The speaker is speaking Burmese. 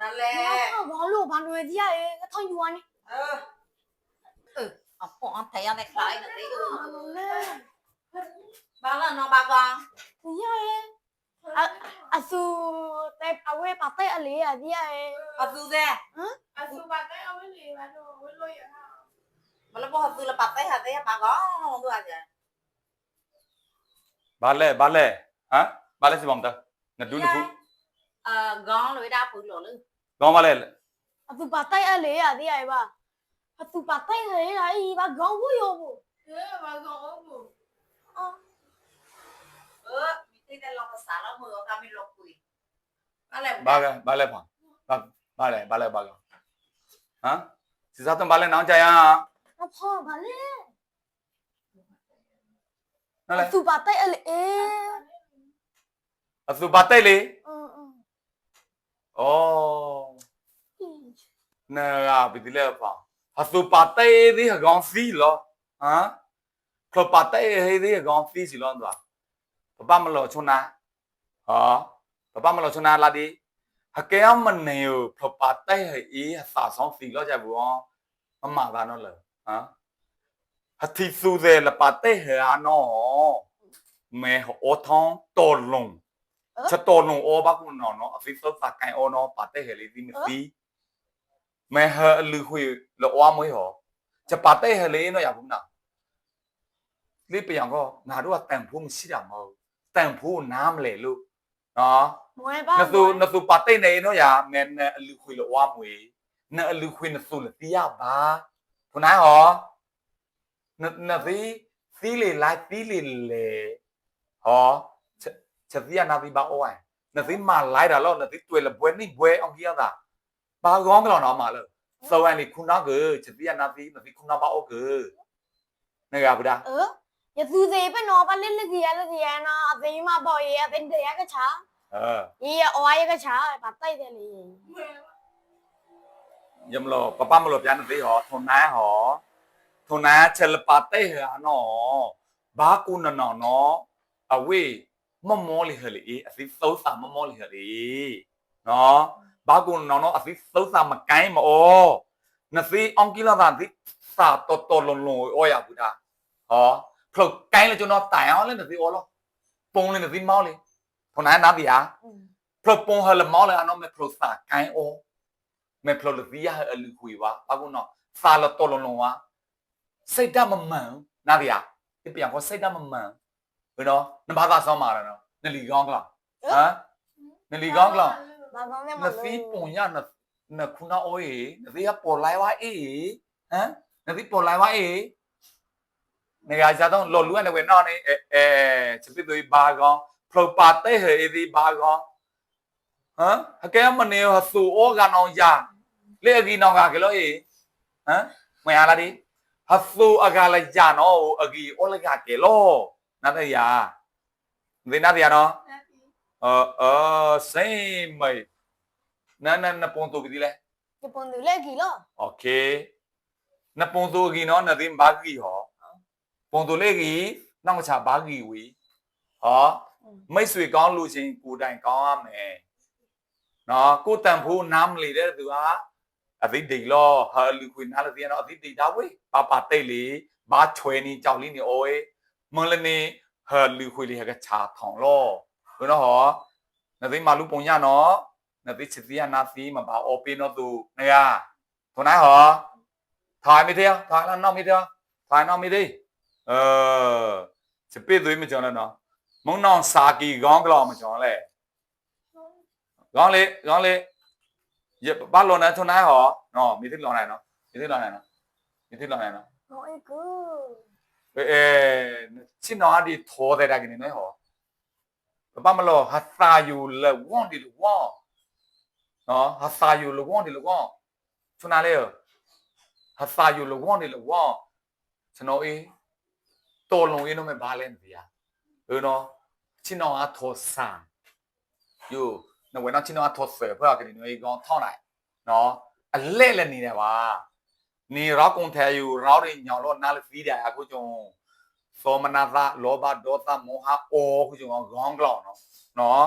นั่นแหละ ဘာလို့ဘာလို့ကြီးရရဲ့အထောင်ယူရနေ เออเออเอาพอเอาแทยในคล้ายน่ะสิเออ လဲ บางละเนาะบางกอง ဒီရရဲ့အအဆူတဲ့အဝဲပါတဲ့အလေးရဒီရရဲ့ เอาซื้อแซ่ အဆူပါတဲ့အဝိလေပါတော့ဝိလို့ရတာ มันละบ่เอาซื้อละปัดใส่หาใส่บางกองตัวจ้ะ ဘာလဲဘာလဲဟမ်ဘာလဲစီပေါင်းတာငါဒူးနခု ကောင်းလွေတာပူလို့လို့ गाँव वाले अब तू पाता है ले आती है बा अब तू पाता है ले आई बा गांव को यो वो ए बा गांव को आ अ मिते लॉक साला मो का मी लॉक कोई बाले बागा बाले पा बाले बाले बागा हां सीधा तुम बाले नाम जाया अब हां बाले नाले तू पाता है ले ए अब तू पाता है ले ဩနာရဘီဒီလေဖောင်းအစုပါတိတ်ဒီဟကောင်စီလောဟမ်ခလပါတိတ်ဟေးဒီဟကောင်စီစီလောတော့ပပမလောချုံနာဟောပပမလောချုံနာလာဒီဟကဲမနေယဖပါတိတ်ဟေးအစာဆောင်စီလောကြဘူးမမသာနော်လေဟမ်ဟတိစုတဲ့လ ချက်တော်လုံးအောဘကုနော်နော်အဖိစောစကန်အောနော်ပတ်တဲ့ဟဲလေးဒီမစီမဲဟအလူခွေလောအမွေးဟောချက်ပတ်တဲ့ဟဲလေးနော်ရဘူးနော်လိပယံကောငါတို့ကတန်ဖို့မရှိတာမဟုတ်တန်ဖို့နားမလဲလို့နော်မွဲပါနသူနသူပတ်တဲ့နေနော်ရမဲနဲ့အလူခွေလောအမွေးနဲ့အလူခွေနသူလတိယပါခုနဟောနနသီသီလေလိုက်သီလေလေဟော chavia na bi ba o ai na bi ma lai da lo na bi twe le bwe ni bwe ong kia da ba gong ka lo na ma lo so an ni khuna ge chavia na bi na bi khuna ba o ge na ga bu da ờ ya su ze pe no ba le le ji ya le ji ya na a be ma bo ye a be de ya ka cha ờ ye ya o ai ka cha ba tai de ni ยมโลปะป้ามโลปยานติหอทนนาหอทนนาเชลปาเตหอหนอบากุนนอนออเว ပါတဲ့ဟာနော်ဘာကူနနော်နော်အဝေးမမောလီဟလေအသီသောစာမမောလီဟလေနော်ဘာကုနောင်နောအသိသုစာမကိုင်းမောနစီအောင်ကီလာတာဒီစာတော်တော်လုံးလုံးဩရဘူးဒါဟောဖလုတ်ကိုင်းလေကျွန်တော်တိုင်အောင်လေနစီဩလောပုံလေနစီမောင်းလေဖုန်နာနာဒီယာဖလုတ်ပုံဟလမောင်းလေအနောမေဖလုတ်စာကိုင်းဩမေဖလုတ်လစီယာအလူခွေပါဘာကုနောစာလတော်လုံးလုံးဝစိတ်တမမှန်နာဒီယာဒီပြန်ခေါ်စိတ်တမမှန် ဘယ်တော့နဘာကဆောင်းမာရနော်နလီကောင်းကလားဟမ်နလီကောင်းကလားဘာကောင်းလဲမနလို့သီပုံရနနခုနာအိုးရေနသီကပေါ်လိုက်ဝါအေးဟမ်နသီပေါ်လိုက်ဝါအေးနေရာကြတော့လော်လူကနေဝင်တော့နေအဲအဲချစ်ပစ်သွေးဘာကောင်းဖလော်ပါတဲ့ဟေဒီဘာကောင်းဟမ်အကဲမနေဟဆူအောကနောင်ယာလေအကီနောင်ကကလောအေးဟမ်မရလားဒီဟဆူအကလည်းယာနော်အကီအောလကကလော 那 ponto que dile. ဒီပုံသူလက်ကြီးလို့ Okay. Na ponto que no na din bagi ho. Ponto le que na cha bagi wi. Ho. မိတ်ဆွေကောင်းလို့ချင်းကိုယ်တိုင်ကောင်းရမယ်။နော်ကိုတန်ဖိုးနားမလီတဲ့သူဟာအသိတိတ်လောဟာလူခွေနားလို့ပြန်တော့အသိတိတ်တာဝေးပါပါတိတ်လေဘာချွဲနေကြောက်လေးနေအိုး မလနေဟာလူခွေလေးဟာကချာထောင်လောဘယ်တော့ဟောနသိမာလူပုံရနော်နသိချစ်စီယနာစီမပါအော်ပေးတော့သူနေရထုံနိုင်ဟောထိုင်မိသေးထိုင်လာနောက်မိသေးထိုင်နောက်မိသေးအဲစပစ်သွေးမကြောက်နဲ့နော်မုံနောင်စာကီခေါင်းကလောင်မကျော်လဲခေါင်းလေခေါင်းလေရဘာလုံးနဲ့ထုံနိုင်ဟောနော်မိသိလောင်နိုင်နော်မိသိလောင်နိုင်နော်မိသိလောင်နိုင်နော်ဟောအေကူအဲအဲချ င်းတော်အဒီထောတဲ့တာကနေနော်ဟောဘာမလို့ဟာသာယူလေဝွန်ဒီဝွန်နော်ဟာသာယူလေဝွန်ဒီလေဝွန်ထုံနိုင်လေဟာသာယူလေဝွန်ဒီလေဝွန်ကျွန်တော်အေးတော်လုံးအေးတော့မဘာလဲမသိရဘူးနော်ချင်းတော်အထောဆာယိုနဝဲနော်ချင်းတော်အထောဆယ်ဖာကနေနေကောင်ထောင်းလိုက်နော်အလဲလဲနေတယ်ပါနေရောက်ကုန်ထဲယူရောက်ရင်ညောင်လို့နားလဖီးတယ်အခုကျုံ သောမနာသလောဘဒေါသမောဟအောခုကျုံခေါင်းကလောင်နော်နော်